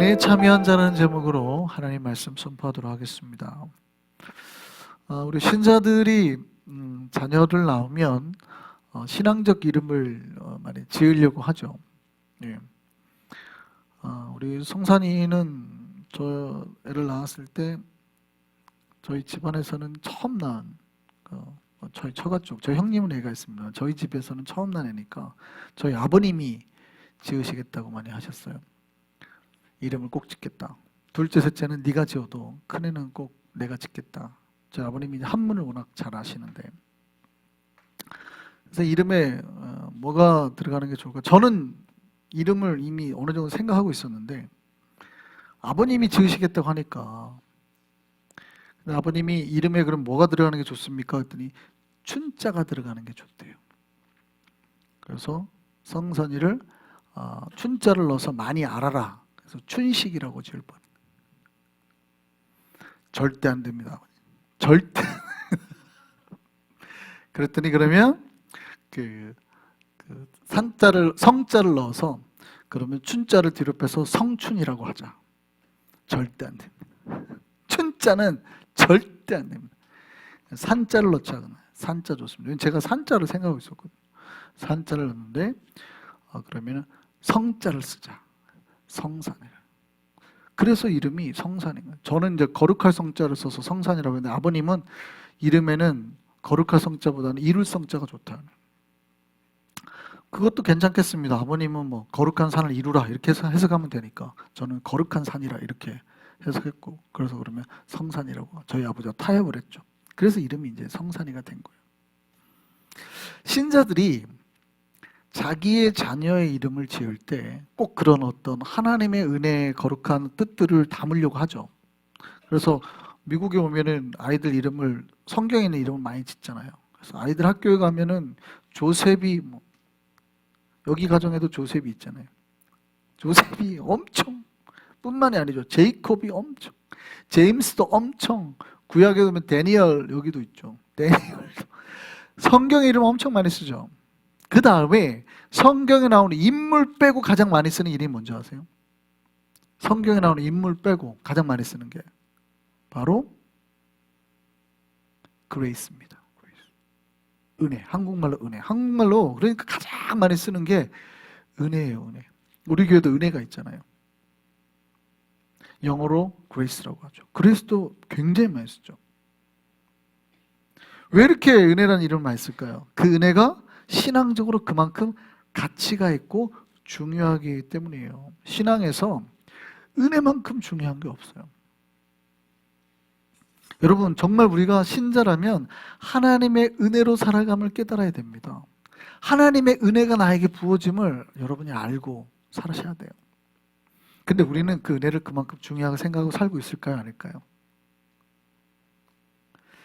은혜에 참여한 자라는 제목으로 하나님 말씀 선포하도록 하겠습니다. 어, 우리 신자들이 음, 자녀들 나오면 어, 신앙적 이름을 어, 많이 지으려고 하죠. 예. 어, 우리 성산이는 저 애를 낳았을 때 저희 집안에서는 처음 낳은 어, 저희 처가 쪽, 저희 형님은 애가 있습니다. 저희 집에서는 처음 난 애니까 저희 아버님이 지으시겠다고 많이 하셨어요. 이름을 꼭 짓겠다. 둘째, 셋째는 네가 지어도 큰애는 꼭 내가 짓겠다. 저희 아버님이 한문을 워낙 잘 아시는데 그래서 이름에 어, 뭐가 들어가는 게 좋을까? 저는 이름을 이미 어느 정도 생각하고 있었는데 아버님이 지으시겠다고 하니까 아버님이 이름에 그럼 뭐가 들어가는 게 좋습니까? 했더니 춘자가 들어가는 게 좋대요. 그래서 성선이를 어, 춘자를 넣어서 많이 알아라. 그래서 춘식이라고 지을 뻔. 절대 안 됩니다. 절대. 그랬더니 그러면 그, 그 산자를 성자를 넣어서 그러면 춘자를 뒤로 빼서 성춘이라고 하자. 절대 안 됩니다. 춘자는 절대 안 됩니다. 산자를 넣자. 산자 좋습니다. 제가 산자를 생각하고 있었거든요. 산자를 넣는데 어, 그러면 성자를 쓰자. 성산이라. 그래서 이름이 성산인 거예요. 저는 이제 거룩할 성자를 써서 성산이라고 했는데 아버님은 이름에는 거룩할 성자보다는 이룰 성자가 좋다. 그것도 괜찮겠습니다. 아버님은 뭐 거룩한 산을 이루라 이렇게 해석하면 되니까 저는 거룩한 산이라 이렇게 해석했고 그래서 그러면 성산이라고 저희 아버지가 타협을 했죠. 그래서 이름이 이제 성산이가 된 거예요. 신자들이 자기의 자녀의 이름을 지을 때 꼭 그런 어떤 하나님의 은혜의 거룩한 뜻들을 담으려고 하죠. 그래서 미국에 오면은 아이들 이름을 성경에 있는 이름을 많이 짓잖아요. 그래서 아이들 학교에 가면은 조셉이 뭐 여기 가정에도 조셉이 있잖아요. 조셉이 엄청 뿐만이 아니죠. 제이콥이 엄청 제임스도 엄청 구약에 보면 데니얼 여기도 있죠. 데니얼도 성경 이름 엄청 많이 쓰죠. 그 다음에 성경에 나오는 인물 빼고 가장 많이 쓰는 이름이 뭔지 아세요? 성경에 나오는 인물 빼고 가장 많이 쓰는 게 바로 그레이스입니다. 은혜. 한국말로 은혜. 한국말로 그러니까 가장 많이 쓰는 게 은혜예요, 은혜. 우리 교회도 은혜가 있잖아요. 영어로 그레이스라고 하죠. 그레이스도 굉장히 많이 쓰죠. 왜 이렇게 은혜라는 이름을 많이 쓸까요? 그 은혜가 신앙적으로 그만큼 가치가 있고 중요하기 때문이에요. 신앙에서 은혜만큼 중요한 게 없어요. 여러분, 정말 우리가 신자라면 하나님의 은혜로 살아감을 깨달아야 됩니다. 하나님의 은혜가 나에게 부어짐을 여러분이 알고 살아셔야 돼요. 근데 우리는 그 은혜를 그만큼 중요하게 생각하고 살고 있을까요? 아닐까요?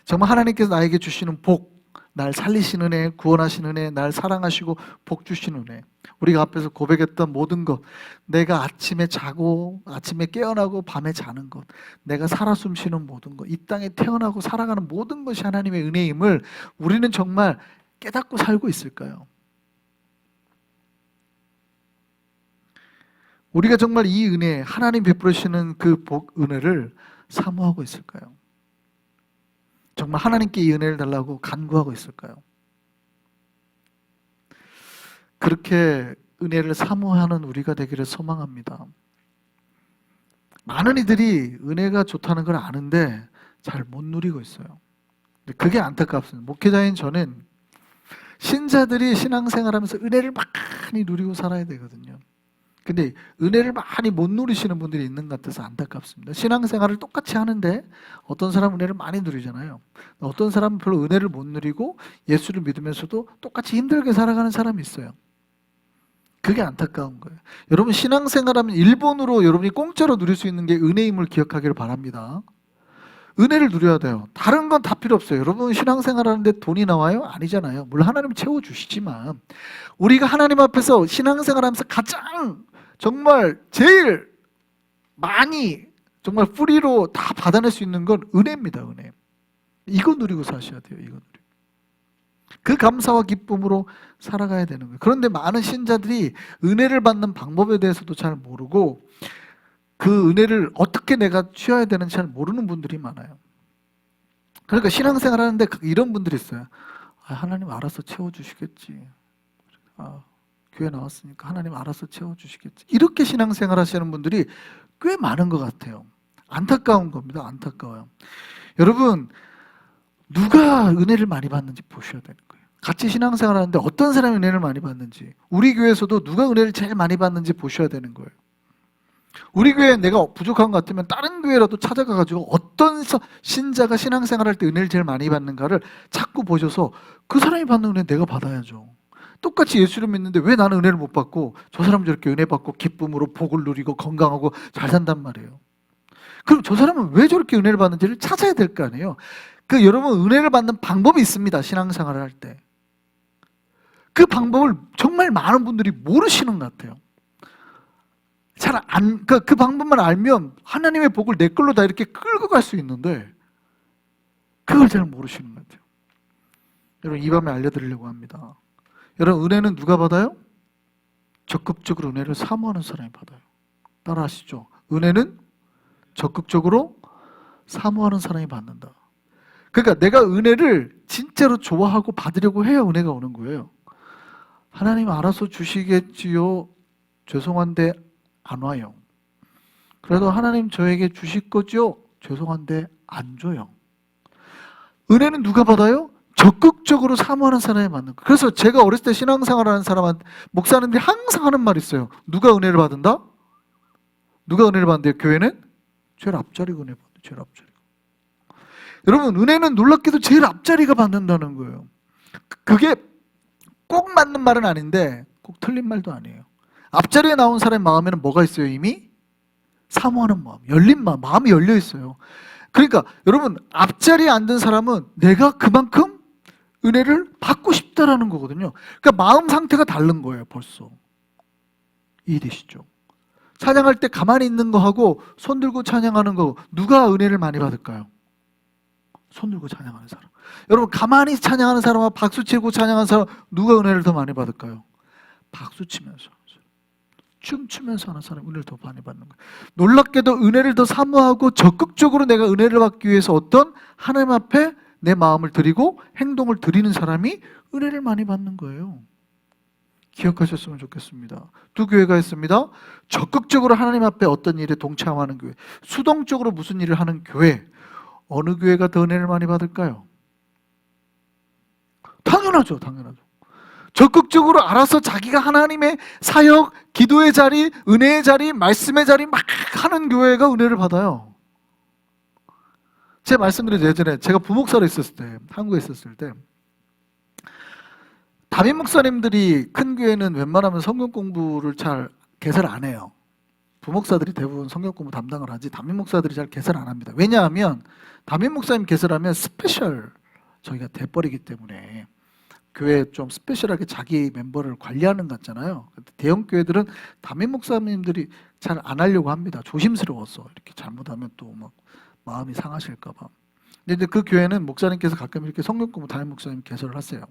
정말 하나님께서 나에게 주시는 복, 날 살리시는 은혜, 구원하시는 은혜, 날 사랑하시고 복 주시는 은혜. 우리가 앞에서 고백했던 모든 것, 내가 아침에 자고 아침에 깨어나고 밤에 자는 것, 내가 살아 숨쉬는 모든 것, 이 땅에 태어나고 살아가는 모든 것이 하나님의 은혜임을 우리는 정말 깨닫고 살고 있을까요? 우리가 정말 이 은혜, 하나님 베풀으시는 그 복, 은혜를 사모하고 있을까요? 정말 하나님께 이 은혜를 달라고 간구하고 있을까요? 그렇게 은혜를 사모하는 우리가 되기를 소망합니다. 많은 이들이 은혜가 좋다는 걸 아는데 잘 못 누리고 있어요. 그게 안타깝습니다. 목회자인 저는 신자들이 신앙생활하면서 은혜를 많이 누리고 살아야 되거든요. 근데 은혜를 많이 못 누리시는 분들이 있는 것 같아서 안타깝습니다. 신앙생활을 똑같이 하는데 어떤 사람은 은혜를 많이 누리잖아요. 어떤 사람은 별로 은혜를 못 누리고 예수를 믿으면서도 똑같이 힘들게 살아가는 사람이 있어요. 그게 안타까운 거예요. 여러분 신앙생활하면 일본으로 여러분이 공짜로 누릴 수 있는 게 은혜임을 기억하기를 바랍니다. 은혜를 누려야 돼요. 다른 건 다 필요 없어요. 여러분 신앙생활 하는데 돈이 나와요? 아니잖아요. 물론 하나님 채워주시지만 우리가 하나님 앞에서 신앙생활 하면서 가장 정말 제일 많이 정말 뿌리로 다 받아낼 수 있는 건 은혜입니다. 은혜. 이거 누리고 사셔야 돼요. 이거 누리고. 그 감사와 기쁨으로 살아가야 되는 거예요. 그런데 많은 신자들이 은혜를 받는 방법에 대해서도 잘 모르고 그 은혜를 어떻게 내가 취해야 되는지 잘 모르는 분들이 많아요. 그러니까 신앙생활 하는데 그- 이런 분들이 있어요. 아, 하나님 알아서 채워주시겠지. 아, 교회 나왔으니까 하나님 알아서 채워주시겠지. 이렇게 신앙생활 하시는 분들이 꽤 많은 것 같아요. 안타까운 겁니다. 안타까워요. 여러분, 누가 은혜를 많이 받는지 보셔야 되는 거예요. 같이 신앙생활 하는데 어떤 사람이 은혜를 많이 받는지, 우리 교회에서도 누가 은혜를 제일 많이 받는지 보셔야 되는 거예요. 우리 교회 내가 부족한 것 같으면 다른 교회라도 찾아가 가지고 어떤 서- 신자가 신앙생활 할 때 은혜를 제일 많이 받는가를 자꾸 보셔서 그 사람이 받는 은혜 내가 받아야죠. 똑같이 예수를 믿는데 왜 나는 은혜를 못 받고 저 사람 저렇게 은혜 받고 기쁨으로 복을 누리고 건강하고 잘 산단 말이에요. 그럼 저 사람은 왜 저렇게 은혜를 받는지를 찾아야 될 거 아니에요. 그 여러분 은혜를 받는 방법이 있습니다. 신앙생활을 할 때. 그 방법을 정말 많은 분들이 모르시는 것 같아요. 잘 안, 그, 그 방법만 알면 하나님의 복을 내 걸로 다 이렇게 끌고 갈 수 있는데 그걸 잘 모르시는 것 같아요. 여러분 이 밤에 알려드리려고 합니다. 여러분 은혜는 누가 받아요? 적극적으로 은혜를 사모하는 사람이 받아요. 따라하시죠. 은혜는 적극적으로 사모하는 사람이 받는다. 그러니까 내가 은혜를 진짜로 좋아하고 받으려고 해야 은혜가 오는 거예요. 하나님 알아서 주시겠지요. 죄송한데 안 와요. 그래도 하나님 저에게 주실 거죠? 죄송한데 안 줘요. 은혜는 누가 받아요? 적극적으로 사모하는 사람이 받는 거예요. 그래서 제가 어렸을 때 신앙생활 하는 사람한테 목사님들이 항상 하는 말이 있어요. 누가 은혜를 받는다? 누가 은혜를 받는대요? 교회는? 제일 앞자리가 은혜 받는 제일 앞자리. 여러분 은혜는 놀랍게도 제일 앞자리가 받는다는 거예요. 그- 그게 꼭 맞는 말은 아닌데 꼭 틀린 말도 아니에요. 앞자리에 나온 사람의 마음에는 뭐가 있어요 이미? 사모하는 마음, 열린 마음, 마음이 열려 있어요. 그러니까 여러분 앞자리에 앉은 사람은 내가 그만큼 은혜를 받고 싶다라는 거거든요. 그러니까 마음 상태가 다른 거예요 벌써. 이해되시죠? 찬양할 때 가만히 있는 거 하고 손 들고 찬양하는 거 누가 은혜를 많이 받을까요? 손 들고 찬양하는 사람. 여러분 가만히 찬양하는 사람과 박수 치고 찬양하는 사람 누가 은혜를 더 많이 받을까요? 박수 치면서 사람. 춤추면서 하는 사람이 은혜를 더 많이 받는 거예요. 놀랍게도 은혜를 더 사모하고 적극적으로 내가 은혜를 받기 위해서 어떤 하나님 앞에 내 마음을 드리고 행동을 드리는 사람이 은혜를 많이 받는 거예요. 기억하셨으면 좋겠습니다. 두 교회가 있습니다. 적극적으로 하나님 앞에 어떤 일에 동참하는 교회, 수동적으로 무슨 일을 하는 교회, 어느 교회가 더 은혜를 많이 받을까요? 당연하죠, 당연하죠. 적극적으로 알아서 자기가 하나님의 사역, 기도의 자리, 은혜의 자리, 말씀의 자리 막 하는 교회가 은혜를 받아요. 제가 말씀드린 예전에 제가 부목사로 있었을 때, 한국에 있었을 때, 담임 목사님들이 큰 교회는 웬만하면 성경 공부를 잘 개설 안 해요. 부목사들이 대부분 성경 공부 담당을 하지 담임 목사들이 잘 개설 안 합니다. 왜냐하면 담임 목사님 개설하면 스페셜 저희가 돼버리기 때문에 교회 좀 스페셜하게 자기 멤버를 관리하는 것 같잖아요. 대형 교회들은 담임 목사님들이 잘 안 하려고 합니다. 조심스러워서 이렇게 잘못하면 또 막 마음이 상하실까 봐. 근데 이제 그 교회는 목사님께서 가끔 이렇게 성경 공부 담임 목사님 개설을 하세요.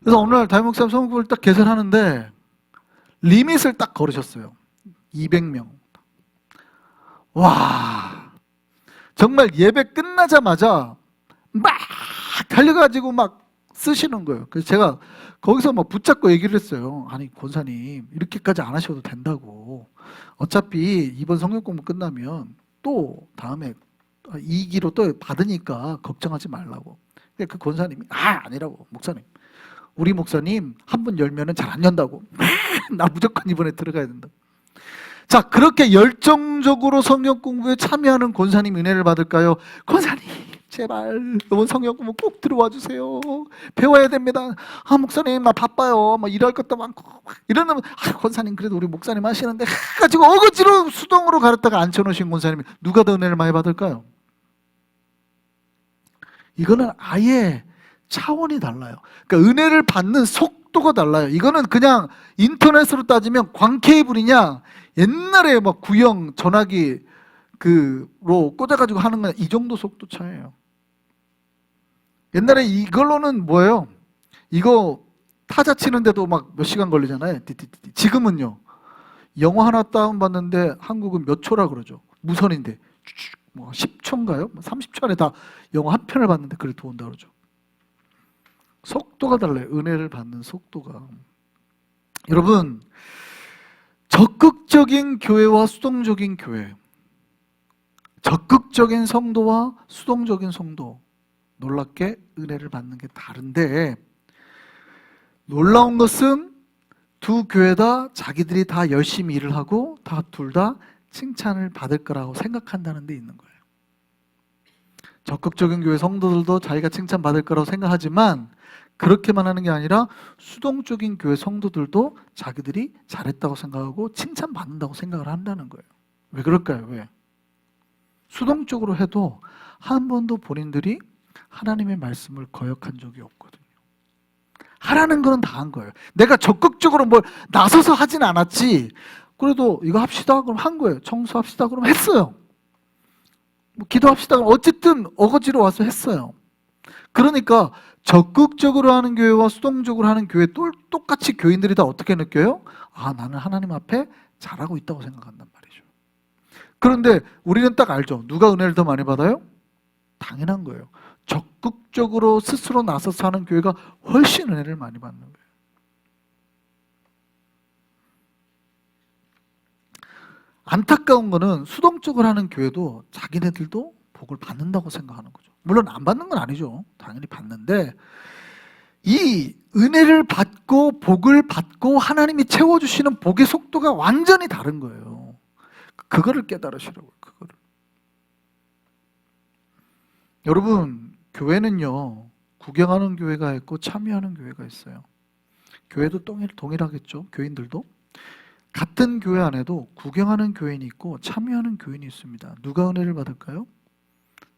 그래서 어느 날 담임 목사님 성경 공부를 딱 개설하는데 리밋을 딱 걸으셨어요. 200명. 와, 정말 예배 끝나자마자 막 달려가지고 막 쓰시는 거예요. 그래서 제가 거기서 막 붙잡고 얘기를 했어요. 아니 권사님 이렇게까지 안 하셔도 된다고. 어차피 이번 성경 공부 끝나면 또 다음에 2기로 또 받으니까 걱정하지 말라고. 근데 그 권사님이 아 아니라고 목사님. 우리 목사님 한 번 열면은 잘 안 연다고. 나 무조건 이번에 들어가야 된다. 자 그렇게 열정적으로 성경 공부에 참여하는 권사님 은혜를 받을까요? 권사님 제발 이번 성경 공부 꼭 들어와 주세요. 배워야 됩니다. 아 목사님 막 바빠요. 막 일할 것도 많고 막 이러면 아 권사님 그래도 우리 목사님 하시는데 가지고 어거지로 수동으로 가르다가 앉혀놓으신 권사님이 누가 더 은혜를 많이 받을까요? 이거는 아예 차원이 달라요. 그러니까 은혜를 받는 속도가 달라요. 이거는 그냥 인터넷으로 따지면 광 케이블이냐 옛날에 막 구형 전화기 그로 꽂아가지고 하는 건 이 정도 속도 차예요. 옛날에 이걸로는 뭐예요? 이거 타자 치는데도 막 몇 시간 걸리잖아요. 지금은요. 영화 하나 다운받는데 한국은 몇 초라 그러죠? 무선인데 뭐 10초인가요? 30초 안에 다 영화 한 편을 봤는데 그래도 온다 그러죠. 속도가 달라요. 은혜를 받는 속도가. 여러분 적극적인 교회와 수동적인 교회 적극적인 성도와 수동적인 성도 놀랍게 은혜를 받는 게 다른데 놀라운 것은 두 교회 다 자기들이 다 열심히 일을 하고 다둘다 칭찬을 받을 거라고 생각한다는 데 있는 거예요. 적극적인 교회 성도들도 자기가 칭찬 받을 거라고 생각하지만 그렇게만 하는 게 아니라 수동적인 교회 성도들도 자기들이 잘했다고 생각하고 칭찬 받는다고 생각을 한다는 거예요. 왜 그럴까요? 왜? 수동적으로 해도 한 번도 본인들이 하나님의 말씀을 거역한 적이 없거든요. 하라는 거는 다 한 거예요. 내가 적극적으로 뭘 나서서 하진 않았지. 그래도 이거 합시다. 그럼 한 거예요. 청소합시다. 그럼 했어요. 뭐 기도합시다. 그럼 어쨌든 어거지로 와서 했어요. 그러니까 적극적으로 하는 교회와 수동적으로 하는 교회 또 똑같이 교인들이 다 어떻게 느껴요? 아, 나는 하나님 앞에 잘하고 있다고 생각한단 말이죠. 그런데 우리는 딱 알죠. 누가 은혜를 더 많이 받아요? 당연한 거예요. 적극적으로 스스로 나서서 하는 교회가 훨씬 은혜를 많이 받는 거예요. 안타까운 거는 수동적으로 하는 교회도 자기네들도 복을 받는다고 생각하는 거죠. 물론 안 받는 건 아니죠. 당연히 받는데 이 은혜를 받고 복을 받고 하나님이 채워 주시는 복의 속도가 완전히 다른 거예요. 그거를 깨달으시라고요. 그거를. 여러분 교회는요 구경하는 교회가 있고 참여하는 교회가 있어요. 교회도 동일, 동일하겠죠. 교인들도 같은 교회 안에도 구경하는 교인이 있고 참여하는 교인이 있습니다. 누가 은혜를 받을까요?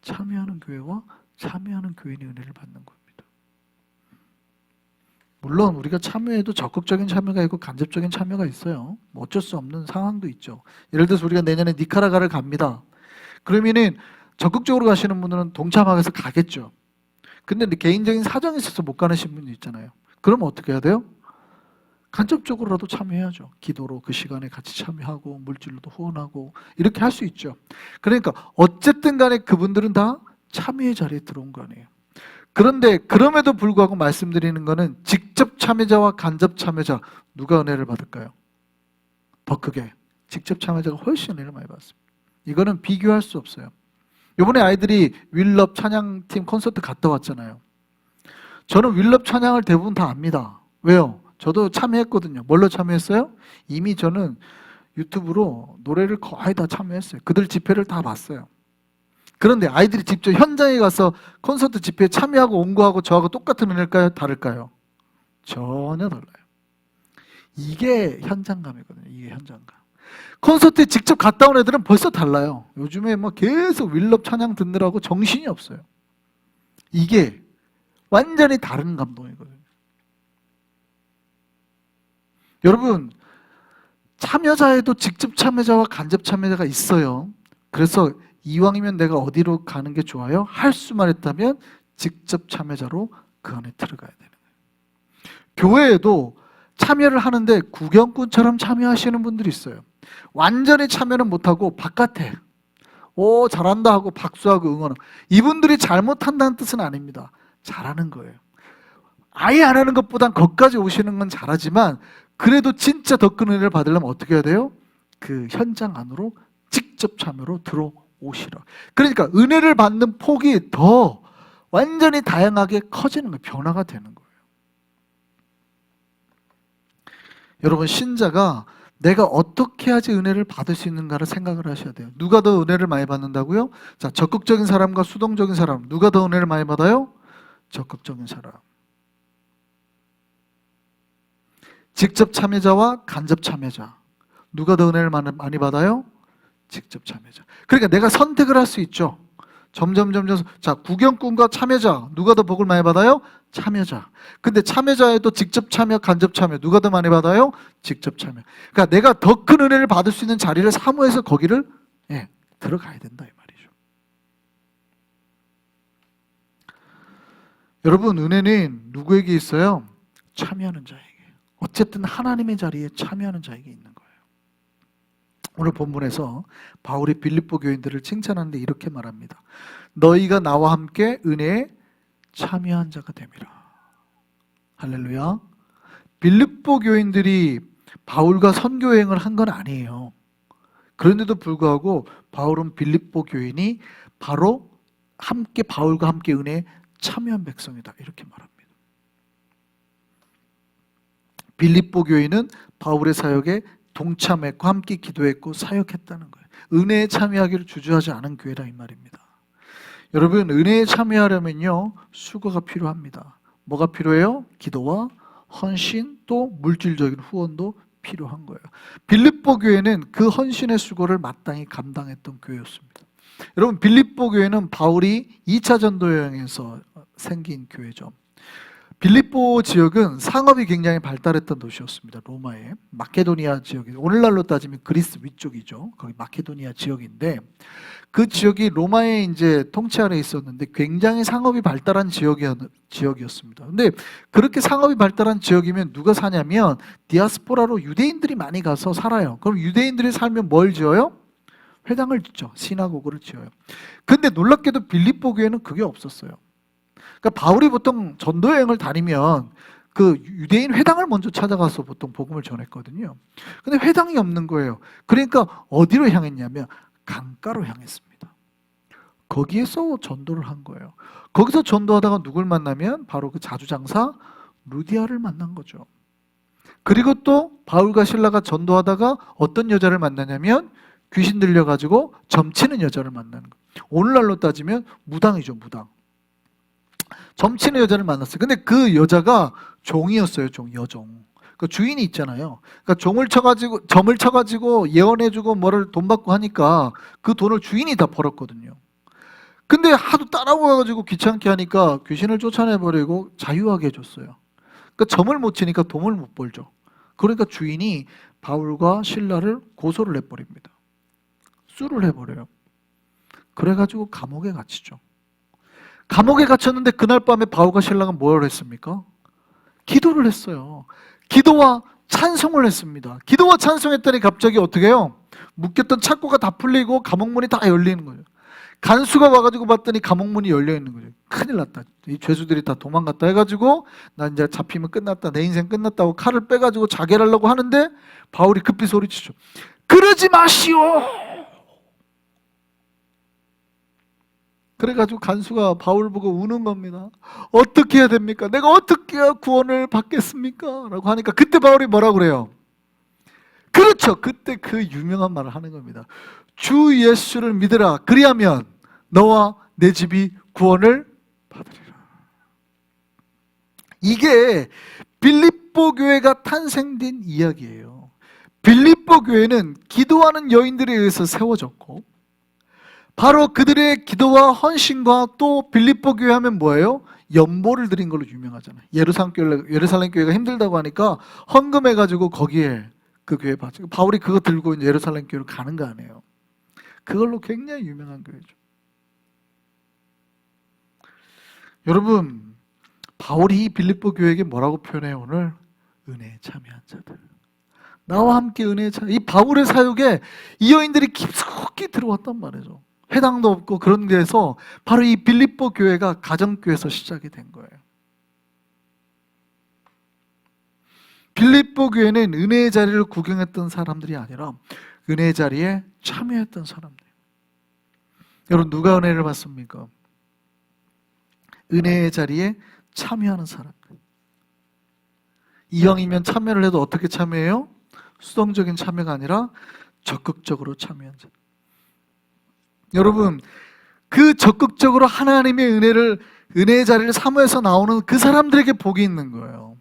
참여하는 교회와 참여하는 교인이 은혜를 받는 겁니다. 물론 우리가 참여해도 적극적인 참여가 있고 간접적인 참여가 있어요. 뭐 어쩔 수 없는 상황도 있죠. 예를 들어서 우리가 내년에 니카라가를 갑니다. 그러면은 적극적으로 가시는 분들은 동참하게서 가겠죠. 근데 개인적인 사정이 있어서 못 가는 분이 있잖아요. 그럼 어떻게 해야 돼요? 간접적으로라도 참여해야죠. 기도로 그 시간에 같이 참여하고 물질로도 후원하고 이렇게 할 수 있죠. 그러니까 어쨌든 간에 그분들은 다 참여의 자리에 들어온 거 아니에요. 그런데 그럼에도 불구하고 말씀드리는 거는 직접 참여자와 간접 참여자 누가 은혜를 받을까요? 더 크게 직접 참여자가 훨씬 은혜를 많이 받습니다. 이거는 비교할 수 없어요. 이번에 아이들이 윌럽 찬양팀 콘서트 갔다 왔잖아요. 저는 윌럽 찬양을 대부분 다 압니다. 왜요? 저도 참여했거든요. 뭘로 참여했어요? 이미 저는 유튜브로 노래를 거의 다 참여했어요. 그들 집회를 다 봤어요. 그런데 아이들이 직접 현장에 가서 콘서트 집회에 참여하고 온 거하고 저하고 똑같은 은혜일까요? 다를까요? 전혀 달라요. 이게 현장감이거든요. 이게 현장감. 콘서트에 직접 갔다 온 애들은 벌써 달라요. 요즘에 뭐 계속 윌럽 찬양 듣느라고 정신이 없어요. 이게 완전히 다른 감동이거든요. 여러분, 참여자에도 직접 참여자와 간접 참여자가 있어요. 그래서 이왕이면 내가 어디로 가는 게 좋아요? 할 수만 있다면 직접 참여자로 그 안에 들어가야 되는 거예요. 교회에도 참여를 하는데 구경꾼처럼 참여하시는 분들이 있어요. 완전히 참여는 못하고 바깥에 오 잘한다 하고 박수하고 응원하고 이분들이 잘못한다는 뜻은 아닙니다. 잘하는 거예요. 아예 안 하는 것보단 거기까지 오시는 건 잘하지만 그래도 진짜 더 큰 은혜를 받으려면 어떻게 해야 돼요? 그 현장 안으로 직접 참여로 들어오시라. 그러니까 은혜를 받는 폭이 더 완전히 다양하게 커지는 거예요. 변화가 되는 거예요. 여러분 신자가 내가 어떻게 해야지 은혜를 받을 수 있는가를 생각을 하셔야 돼요. 누가 더 은혜를 많이 받는다고요? 자, 적극적인 사람과 수동적인 사람. 누가 더 은혜를 많이 받아요? 적극적인 사람. 직접 참여자와 간접 참여자. 누가 더 은혜를 많이 받아요? 직접 참여자. 그러니까 내가 선택을 할 수 있죠. 점점 점점 자 구경꾼과 참여자 누가 더 복을 많이 받아요? 참여자. 근데 참여자에도 직접 참여, 간접 참여 누가 더 많이 받아요? 직접 참여. 그러니까 내가 더 큰 은혜를 받을 수 있는 자리를 사모해서 거기를 예, 들어가야 된다 이 말이죠. 여러분 은혜는 누구에게 있어요? 참여하는 자에게. 어쨌든 하나님의 자리에 참여하는 자에게 있는. 오늘 본문에서 바울이 빌립보 교인들을 칭찬하는데 이렇게 말합니다. 너희가 나와 함께 은혜에 참여한 자가 됨이라. 할렐루야. 빌립보 교인들이 바울과 선교 여행을 한 건 아니에요. 그런데도 불구하고 바울은 빌립보 교인이 바로 함께 바울과 함께 은혜에 참여한 백성이다. 이렇게 말합니다. 빌립보 교인은 바울의 사역에 동참했고 함께 기도했고 사역했다는 거예요. 은혜에 참여하기를 주저하지 않은 교회다 이 말입니다. 여러분 은혜에 참여하려면요 수고가 필요합니다. 뭐가 필요해요? 기도와 헌신 또 물질적인 후원도 필요한 거예요. 빌립보 교회는 그 헌신의 수고를 마땅히 감당했던 교회였습니다. 여러분 빌립보 교회는 바울이 2차 전도 여행에서 생긴 교회죠. 빌립보 지역은 상업이 굉장히 발달했던 도시였습니다. 로마의 마케도니아 지역이 오늘날로 따지면 그리스 위쪽이죠. 거기 마케도니아 지역인데 그 지역이 로마의 이제 통치 아래 있었는데 굉장히 상업이 발달한 지역이었, 지역이었습니다. 근데 그렇게 상업이 발달한 지역이면 누가 사냐면 디아스포라로 유대인들이 많이 가서 살아요. 그럼 유대인들이 살면 뭘 지어요? 회당을 짓죠. 시나고그를 지어요. 근데 놀랍게도 빌립보 교회는 그게 없었어요. 그러니까 바울이 보통 전도 여행을 다니면 그 유대인 회당을 먼저 찾아가서 보통 복음을 전했거든요. 근데 회당이 없는 거예요. 그러니까 어디로 향했냐면 강가로 향했습니다. 거기에서 전도를 한 거예요. 거기서 전도하다가 누굴 만나면 바로 그 자주장사 루디아를 만난 거죠. 그리고 또 바울과 신라가 전도하다가 어떤 여자를 만나냐면 귀신 들려가지고 점치는 여자를 만나는 거예요. 오늘날로 따지면 무당이죠, 무당. 점치는 여자를 만났어요. 근데 그 여자가 종이었어요, 종, 여종. 그 주인이 있잖아요. 그러니까 종을 쳐가지고, 점을 쳐가지고 예언해주고 뭐를 돈 받고 하니까 그 돈을 주인이 다 벌었거든요. 근데 하도 따라와가지고 귀찮게 하니까 귀신을 쫓아내버리고 자유하게 해줬어요. 그러니까 점을 못 치니까 돈을 못 벌죠. 그러니까 주인이 바울과 신라를 고소를 해버립니다. 수를 해버려요. 그래가지고 감옥에 갇히죠. 감옥에 갇혔는데 그날 밤에 바울과 신라가 뭘 했습니까? 기도를 했어요. 기도와 찬송을 했습니다. 기도와 찬송했더니 갑자기 어떻게 해요? 묶였던 착고가 다 풀리고 감옥문이 다 열리는 거예요. 간수가 와가지고 봤더니 감옥문이 열려 있는 거죠. 큰일 났다. 이 죄수들이 다 도망갔다 해가지고 나 이제 잡히면 끝났다. 내 인생 끝났다고 칼을 빼가지고 자결하려고 하는데 바울이 급히 소리치죠. 그러지 마시오. 그래가지고 간수가 바울 보고 우는 겁니다. 어떻게 해야 됩니까? 내가 어떻게 구원을 받겠습니까? 라고 하니까 그때 바울이 뭐라 그래요? 그렇죠. 그때 그 유명한 말을 하는 겁니다. 주 예수를 믿으라. 그리하면 너와 내 집이 구원을 받으리라. 이게 빌립보 교회가 탄생된 이야기예요. 빌립보 교회는 기도하는 여인들에 의해서 세워졌고 바로 그들의 기도와 헌신과 또 빌립보 교회 하면 뭐예요? 연보를 드린 걸로 유명하잖아요. 예루살렘 교회 예루살렘 교회가 힘들다고 하니까 헌금해 가지고 거기에 그 교회 바치고 바울이 그거 들고 예루살렘 교회로 가는 거 아니에요. 그걸로 굉장히 유명한 교회죠. 여러분 바울이 빌립보 교회에게 뭐라고 표현해요 오늘? 은혜에 참여한 자들. 나와 함께 은혜에 참. 이 바울의 사역에 이 여인들이 깊숙이 들어왔단 말이죠. 회당도 없고 그런 데서 바로 이 빌립보 교회가 가정교회에서 시작이 된 거예요. 빌립보 교회는 은혜의 자리를 구경했던 사람들이 아니라 은혜의 자리에 참여했던 사람들. 여러분 누가 은혜를 받습니까? 은혜의 자리에 참여하는 사람들. 이왕이면 참여를 해도 어떻게 참여해요? 수동적인 참여가 아니라 적극적으로 참여한 자. 여러분 그 적극적으로 하나님의 은혜를 은혜의 자리를 사모해서 나오는 그 사람들에게 복이 있는 거예요.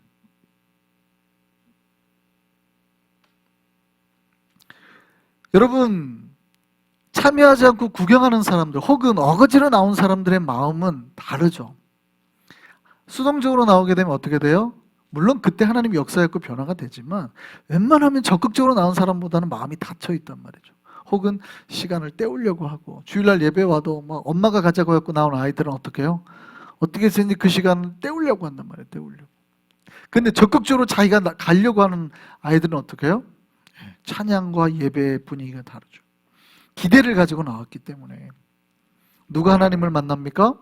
여러분 참여하지 않고 구경하는 사람들 혹은 어거지로 나온 사람들의 마음은 다르죠. 수동적으로 나오게 되면 어떻게 돼요? 물론 그때 하나님 역사였고 변화가 되지만 웬만하면 적극적으로 나온 사람보다는 마음이 닫혀 있단 말이죠. 혹은 시간을 때우려고 하고 주일날 예배 와도 막 엄마가 가자고 했고 나온 아이들은 어떻게 해요? 어떻게 해서든지 그 시간을 때우려고 한단 말이에요. 때우려고. 근데 적극적으로 자기가 나- 가려고 하는 아이들은 어떻게 해요? 예, 찬양과 예배의 분위기가 다르죠. 기대를 가지고 나왔기 때문에 누가 하나님을 만납니까?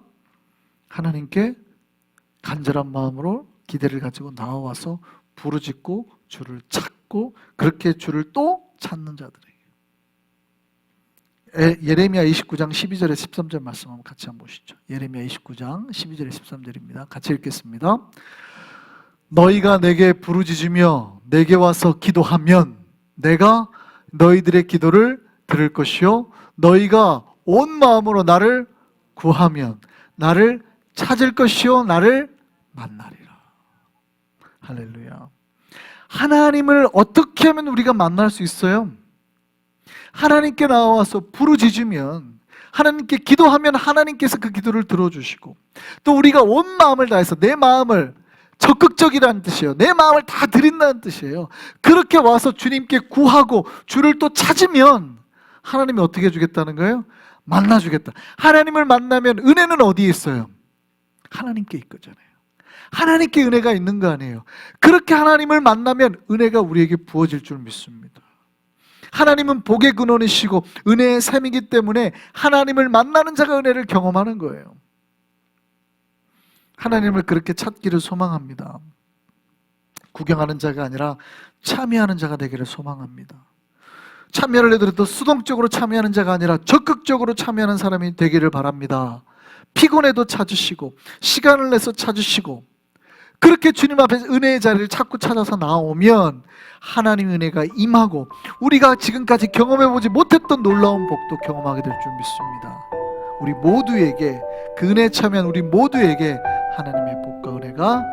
하나님께 간절한 마음으로 기대를 가지고 나와서 부르짖고 주를 찾고 그렇게 주를 또 찾는 자들에게 에- 예레미야 29장 12절에 13절 말씀 한번 같이 한번 보시죠. 예레미야 29장 12절에 13절입니다. 같이 읽겠습니다. 너희가 내게 부르짖으며 내게 와서 기도하면 내가 너희들의 기도를 들을 것이요 너희가 온 마음으로 나를 구하면 나를 찾을 것이요 나를 만나리라. 할렐루야. 하나님을 어떻게 하면 우리가 만날 수 있어요? 하나님께 나와서 부르짖으면 하나님께 기도하면 하나님께서 그 기도를 들어주시고 또 우리가 온 마음을 다해서 내 마음을 적극적이라는 뜻이에요. 내 마음을 다 드린다는 뜻이에요. 그렇게 와서 주님께 구하고 주를 또 찾으면 하나님이 어떻게 해주겠다는 거예요? 만나주겠다. 하나님을 만나면 은혜는 어디에 있어요? 하나님께 있거잖아요. 하나님께 은혜가 있는 거 아니에요. 그렇게 하나님을 만나면 은혜가 우리에게 부어질 줄 믿습니다. 하나님은 복의 근원이시고 은혜의 샘이기 때문에 하나님을 만나는 자가 은혜를 경험하는 거예요. 하나님을 그렇게 찾기를 소망합니다. 구경하는 자가 아니라 참여하는 자가 되기를 소망합니다. 참여를 해드려도 수동적으로 참여하는 자가 아니라 적극적으로 참여하는 사람이 되기를 바랍니다. 피곤해도 찾으시고 시간을 내서 찾으시고 그렇게 주님 앞에 은혜의 자리를 찾고 찾아서 나오면 하나님의 은혜가 임하고 우리가 지금까지 경험해 보지 못했던 놀라운 복도 경험하게 될 줄 믿습니다. 우리 모두에게 그 은혜에 참여한 우리 모두에게 하나님의 복과 은혜가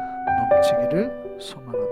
넘치기를 소망합니다.